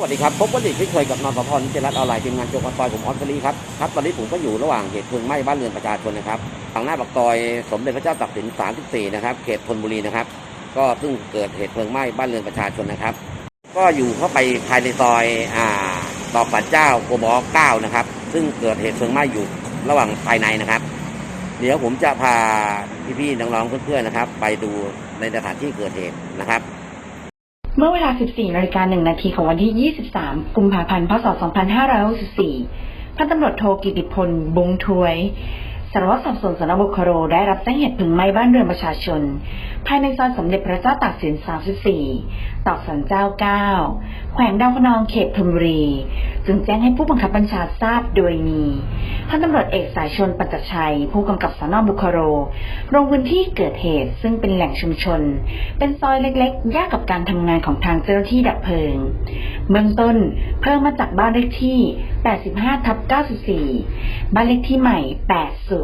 สวัสดีครับ พบกันอีกที่เคยกับนอนสพนิจรัตน์ออนไลน์ทีมงานโจกซอยผมออสกรีครับครับตอนนี้ผมก็อยู่ระหว่างเหตุเพลิงไหม้บ้านเรือนประชาชนนะครับทางหน้าปากซอยสมเด็จพระเจ้าตากสิน 34 นะครับเขตธนบุรีนะครับ ก็ซึ่งเกิดเหตุเพลิงไหม้บ้านเรือนประชาชนนะครับ ก็อยู่เข้าไปภายในซอยอ่าตอกปัดเจ้าโกบอ9นะครับ ซึ่งเกิดเหตุเพลิงไหม้อยู่ระหว่างภายในนะครับ เดี๋ยวผมจะพาพี่ๆน้องๆเพื่อนๆนะครับ ไปดูในสถานที่เกิดเหตุนะครับ เมื่อเวลา 14นาฬิกา1นาทีของวันที่ 23 กุมภาพันธ์ พศ 2564 พันตำรวจโทกิติพล บงทวย สารวัตรสอบสวนสนบุคโรได้รับแจ้งเหตุเพลิงไหม้บ้านเรือนประชาชน ภายในซอยสมเด็จพระเจ้าตากสิน 34 ตอกสันเจ้า 9 แขวงดาวคะนองเขตธนบุรี จึงแจ้งให้ผู้บังคับบัญชาทราบโดยมีพันตำรวจเอกสายชนปัจจชัย ผู้กำกับสนบุคโรลงพื้นที่เกิดเหตุซึ่งเป็นแหล่งชุมชน เป็นซอยเล็กๆยากกับการทำงานของทางเจ้าหน้าที่ดับเพลิง เบื้องต้นเพิ่มมาจากบ้านเลขที่ 85 ทับ 94 บ้านเลขที่ใหม่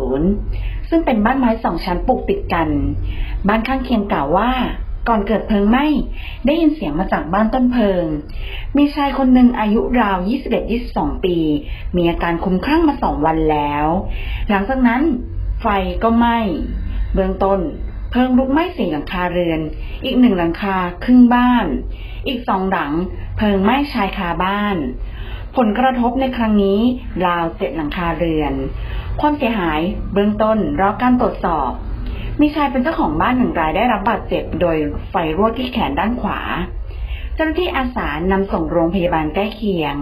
80 ซึ่งเป็นบ้านไม้สองชั้นปลูกติดกัน บ้านข้างเคียงกล่าวว่า ก่อนเกิดเพลิงไหม้ได้ยินเสียงมาจากบ้านต้นเพลิง มีชายคนหนึ่งอายุราว 21-22 ปี มีอาการคุ้มคลั่งมาสองวันแล้ว หลังจากนั้นไฟก็ไหม้ เบื้องต้น เพลิงลุกไหม้สี่หลังคาเรือน อีกหนึ่งหลังคาครึ่งบ้าน อีกสองหลัง เพลิงไหม้ชายคาบ้าน ผลกระทบในครั้งนี้ราวเจ็ดหลังคาเรือน ความเสียหายเบื้องต้นรอการตรวจสอบ มีชายเป็นเจ้าของบ้านหนึ่งรายได้รับบาดเจ็บโดยไฟรั่วที่แขนด้านขวา เจ้าหน้าที่อาสานำส่งโรงพยาบาลใกล้เคียง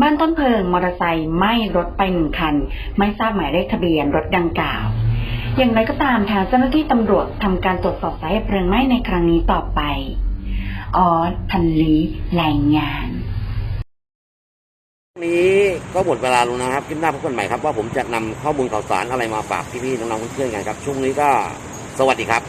บ้านต้นเพลิงมอเตอร์ไซค์ไหม้รถไปหนึ่งคัน ไม่ทราบหมายเลขทะเบียนรถดังกล่าว อย่างไรก็ตามทางเจ้าหน้าที่ตำรวจทำการตรวจสอบสาเหตุเพลิงไหม้ในครั้งนี้ต่อไป ออสพันลีรายงาน นี้ก็หมดเวลาลงนะครับคลิปหน้าพบกันใหม่ครับว่าผมจะนำข้อมูลข่าวสารอะไรมาฝากพี่ๆน้องๆเพื่อนๆกันครับช่วงนี้ก็สวัสดีครับ